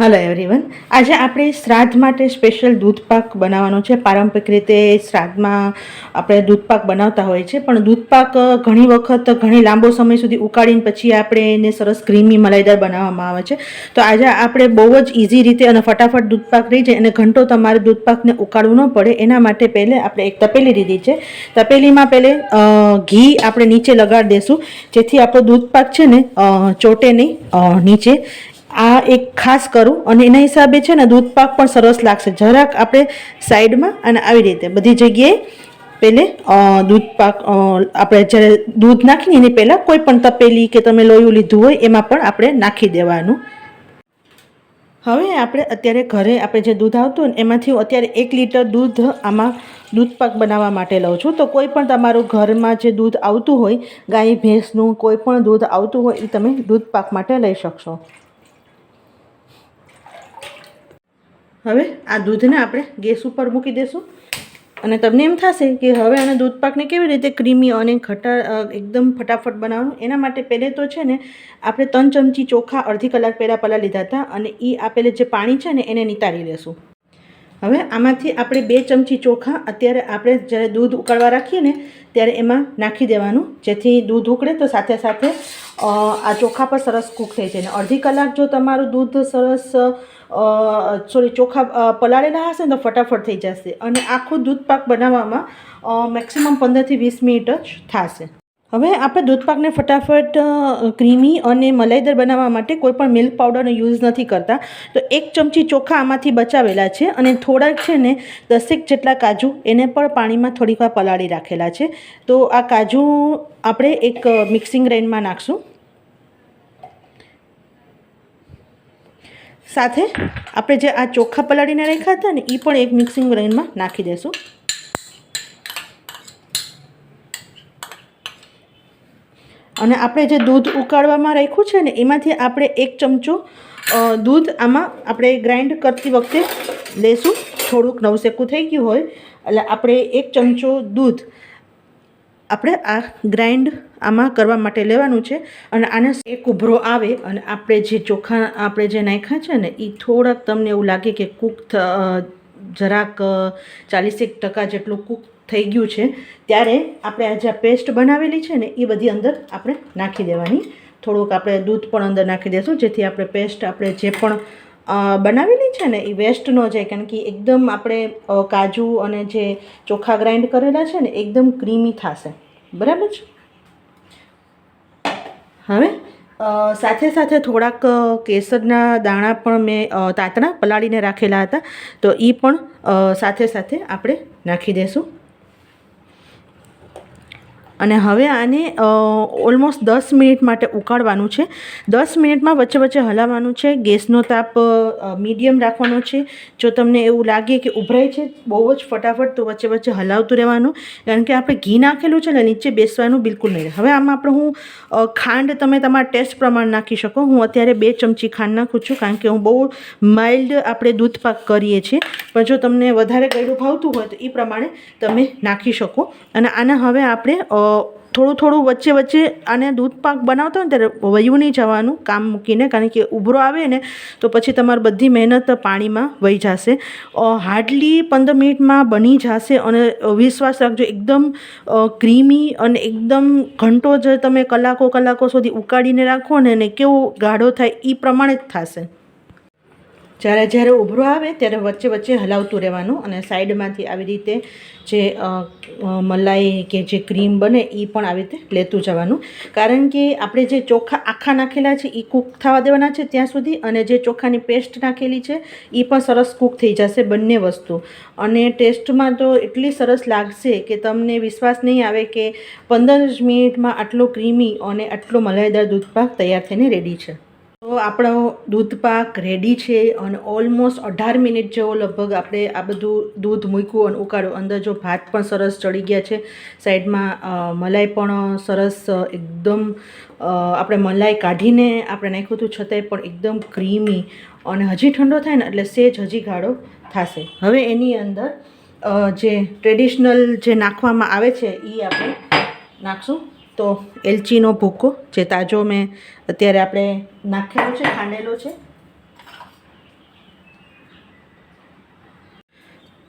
Hello everyone આજે આપણે શ્રાદ્ધ માટે સ્પેશિયલ દૂધપાક બનાવવાનો છે. પારંપરિક રીતે શ્રાદ્ધમાં આપણે દૂધપાક બનાવતા હોય છે, પણ દૂધપાક ઘણી વખત, ઘણી લાંબો સમય સુધી ઉકાળીને પછી આપણે એને સરસ ક્રીમી મલાઈદાર બનાવવામાં આવે છે. તો આજે આપણે બહુ જ ઇઝી રીતે અને ફટાફટ દૂધપાક રહી જાય અને ઘંટો તમારે દૂધપાકને ઉકાળવું ન પડે. એના માટે પહેલે આપણે એક તપેલી લીધી છે. તપેલીમાં પહેલે ઘી આપણે નીચે લગાડી દેશું, જેથી આપણો દૂધપાક છે ને ચોટે નહીં નીચે. આ એક ખાસ કરું અને એના હિસાબે છે ને દૂધ પાક પણ સરસ લાગશે. જરાક આપણે સાઈડમાં અને આવી રીતે બધી જગ્યાએ પહેલે દૂધ પાક આપણે જ્યારે દૂધ નાખીને એની પહેલાં કોઈ પણ તપેલી કે તમે લોયું લીધું હોય એમાં પણ આપણે નાખી દેવાનું. હવે આપણે અત્યારે ઘરે આપણે જે દૂધ આવતું ને એમાંથી હું અત્યારે એક લીટર દૂધ આમાં દૂધ પાક બનાવવા માટે લઉં છું. તો કોઈ પણ તમારું ઘરમાં જે દૂધ આવતું હોય, ગાય, ભેંસનું કોઈ પણ દૂધ આવતું હોય એ તમે દૂધ પાક માટે લઈ શકશો. હવે આ દૂધને આપણે ગેસ ઉપર મૂકી દઈશું અને તમને એમ થશે કે હવે આના દૂધ પાકને કેવી રીતે ક્રીમી અને ખટા એકદમ ફટાફટ બનાવવાનું? એના માટે પહેલે તો છે ને, આપણે ત્રણ ચમચી ચોખા અડધી કલાક પહેલાં પલા લીધા હતા અને એ આ પહેલે જે પાણી છે ને, એને નિતારી લેશું. હવે આમાંથી આપણે બે ચમચી ચોખા અત્યારે આપણે જ્યારે દૂધ ઉકળવા રાખીએ ને, ત્યારે એમાં નાખી દેવાનું. જેથી દૂધ ઉકળે તો સાથે સાથે આ ચોખા પર સરસ કૂક થઈ જાય. અડધી કલાક જો તમારું દૂધ સરસ સોરી ચોખા પલાળેલા હશે ને તો ફટાફટ થઈ જશે. અને આખું દૂધ પાક બનાવવામાં મેક્સિમમ પંદરથી વીસ મિનિટ જ થશે. હવે આપણે દૂધપાકને ફટાફટ ક્રીમી અને મલાઈદર બનાવવા માટે કોઈ પણ મિલ્ક પાવડરનો યુઝ નથી કરતા. તો એક ચમચી ચોખા આમાંથી બચાવેલા છે અને થોડાક છે ને દસેક જેટલા કાજુ એને પણ પાણીમાં થોડીક વાર પલાળી રાખેલા છે. તો આ કાજુ આપણે એક મિક્સિંગ ગ્રાઇન્ડમાં નાખશું. સાથે આપણે જે આ ચોખ્ખા પલાળીને રાખ્યા હતા ને એ પણ એક મિક્સિંગ ગ્રાઇન્ડમાં નાખી દઈશું અને આપણે જે દૂધ ઉકાળવામાં રાખ્યું છે ને, એમાંથી આપણે એક ચમચો દૂધ આમાં આપણે ગ્રાઇન્ડ કરતી વખતે લેશું. થોડુંક નવસેકું થઈ ગયું હોય, એટલે આપણે એક ચમચો દૂધ આપણે આ ગ્રાઇન્ડ આમાં કરવા માટે લેવાનું છે અને આને એક ઉભરો આવે અને આપણે જે ચોખા આપણે જે નાખ્યા છે ને એ થોડાક તમને એવું લાગે કે કૂક જરાક ચાલીસેક ટકા જેટલું કૂક થઈ ગયું છે, ત્યારે આપણે આ જે પેસ્ટ બનાવેલી છે ને એ બધી અંદર આપણે નાખી દેવાની. થોડુંક આપણે દૂધ પણ અંદર નાખી દઈશું જેથી આપણે પેસ્ટ આપણે જે પણ બનાવેલી છે ને એ વેસ્ટ ન જાય કારણ કે એકદમ આપણે કાજુ અને જે ચોખા ગ્રાઇન્ડ કરેલા છે ને, એકદમ ક્રીમી થશે. બરાબર છે? હવે સાથે સાથે થોડાક કેસરના દાણા પણ મેં તાતણા પલાળીને રાખેલા હતા. તો એ પણ સાથે સાથે આપણે નાખી દઈશું અને હવે આને ઓલમોસ્ટ દસ મિનિટ માટે ઉકાળવાનું છે. દસ મિનિટમાં વચ્ચે વચ્ચે હલાવવાનું છે. ગેસનો તાપ મીડિયમ રાખવાનો છે. જો તમને એવું લાગે કે ઉભરાય છે, બહુ જ ફટાફટ તો વચ્ચે વચ્ચે હલાવતું રહેવાનું. કારણ કે આપણે ઘી નાખેલું છે ને, નીચે બેસવાનું બિલકુલ નહીં હવે આમાં આપણે હું ખાંડ તમે તમારા ટેસ્ટ પ્રમાણે નાખી શકો. હું અત્યારે બે ચમચી ખાંડ નાખું છું, કારણ કે હું બહુ માઇલ્ડ આપણે દૂધ પાક કરીએ છીએ. પણ જો તમને વધારે ગળ્યું ભાવતું હોય તો એ પ્રમાણે તમે નાખી શકો. અને આને હવે આપણે થોડું થોડું વચ્ચે વચ્ચે આને દૂધ પાક બનાવતા હોય ને ત્યારે વયું નહીં જવાનું, કામ મૂકીને, કારણ કે ઉભરો આવે ને, તો પછી તમારી બધી મહેનત પાણીમાં વહી જશે. હાર્ડલી પંદર મિનિટમાં બની જશે અને વિશ્વાસ રાખજો, એકદમ ક્રીમી અને એકદમ ઘંટો જે તમે કલાકો કલાકો સુધી ઉકાળીને રાખો ને કેવો ગાઢો થાય એ પ્રમાણે જ થશે. જ્યારે જ્યારે ઉભરો આવે ત્યારે વચ્ચે વચ્ચે હલાવતું રહેવાનું અને સાઈડમાંથી આવી રીતે જે મલાઈ કે જે ક્રીમ બને એ પણ આવી રીતે લેતું જવાનું. કારણ કે આપણે જે ચોખા આખા નાખેલા છે એ કૂક થવા દેવાના છે ત્યાં સુધી અને જે ચોખાની પેસ્ટ નાખેલી છે એ પણ સરસ કૂક થઈ જશે બંને વસ્તુ. અને ટેસ્ટમાં તો એટલી સરસ લાગશે કે તમને વિશ્વાસ નહીં આવે કે પંદર મિનિટમાં આટલો ક્રીમી અને આટલો મલાઈદાર દૂધપાક તૈયાર થઈને રેડી છે. તો આપણો દૂધ પાક રેડી છે અને ઓલમોસ્ટ અઢાર મિનિટ જેવો લગભગ આપણે આ બધું દૂધ મૂક્યું અને ઉકાળ્યું. અંદર જો ભાત પણ સરસ ચડી ગયા છે. સાઈડમાં મલાઈ પણ સરસ એકદમ આપણે મલાઈ કાઢીને આપણે નાખ્યું હતું. છતાંય પણ એકદમ ક્રીમી અને હજી ઠંડો થાય ને એટલે સેજ હજી ગાઢો થશે. હવે એની અંદર જે ટ્રેડિશનલ જે નાખવામાં આવે છે એ આપણે નાખશું. તો એલચીનો ભૂકો, જે તાજો મેં અત્યારે આપણે નાખેલો છે, ખાંડેલો છે.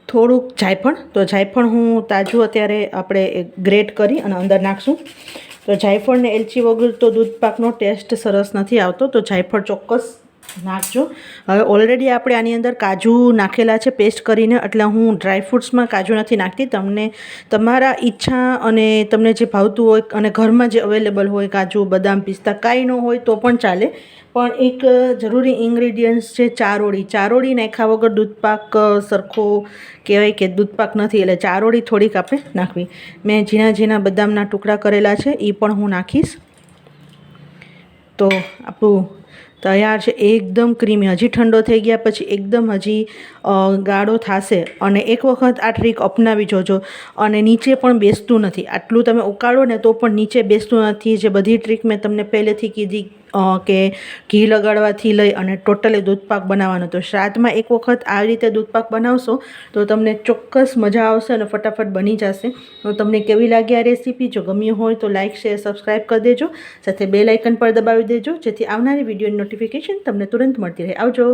થોડુંક જાયફળ, તો જાયફળ હું તાજું અત્યારે આપણે ગ્રેટ કરી અને અંદર નાખશું. તો જાયફળને એલચી વગર તો દૂધ પાકનો ટેસ્ટ સરસ નથી આવતો, તો જાયફળ ચોક્કસ નાખજો. હવે ઓલરેડી આપણે આની અંદર કાજુ નાખેલા છે પેસ્ટ કરીને. એટલે હું ડ્રાયફ્રૂટ્સમાં કાજુ નથી નાખતી. તમને તમારા ઈચ્છા અને તમને જે ભાવતું હોય અને ઘરમાં જે અવેલેબલ હોય, કાજુ, બદામ, પિસ્તા, કાંઈ ન હોય તો પણ ચાલે. પણ એક જરૂરી ઇન્ગ્રીડિયન્ટ્સ છે ચારોળી. ચારોળી નાખ્યા વગર દૂધપાક સરખો કહેવાય કે દૂધપાક નથી. એટલે ચારોળી થોડીક આપણે નાખવી. મેં ઝીણા ઝીણા બદામના ટુકડા કરેલા છે એ પણ હું નાખીશ. તો આપણું તૈયાર છે, એકદમ ક્રીમી. હજી ઠંડો થઈ ગયા પછી એકદમ હજી ગાળો થશે. અને એક વખત આ ટ્રીક અપનાવી જોજો. અને નીચે પણ બેસતું નથી. આટલું તમે ઉકાળો ને તો પણ નીચે બેસતું નથી. જે બધી ટ્રીક મેં તમને પહેલેથી કીધી કે ઘી લગાડવાથી લઈ અને ટોટલી દૂધપાક બનાવવાનો. તો શ્રાદ્ધમાં એક વખત આવી રીતે દૂધપાક બનાવશો તો તમને ચોક્કસ મજા આવશે અને ફટાફટ બની જશે. તો તમને કેવી લાગી આ રેસીપી? જો ગમ્યું હોય તો લાઇક શેર સબસ્ક્રાઈબ કરી દેજો. સાથે બે લાઇકન પર દબાવી દેજો જેથી આવનારી વિડીયોની નોટિફિકેશન તમને તુરંત મળતી રહે. આવજો.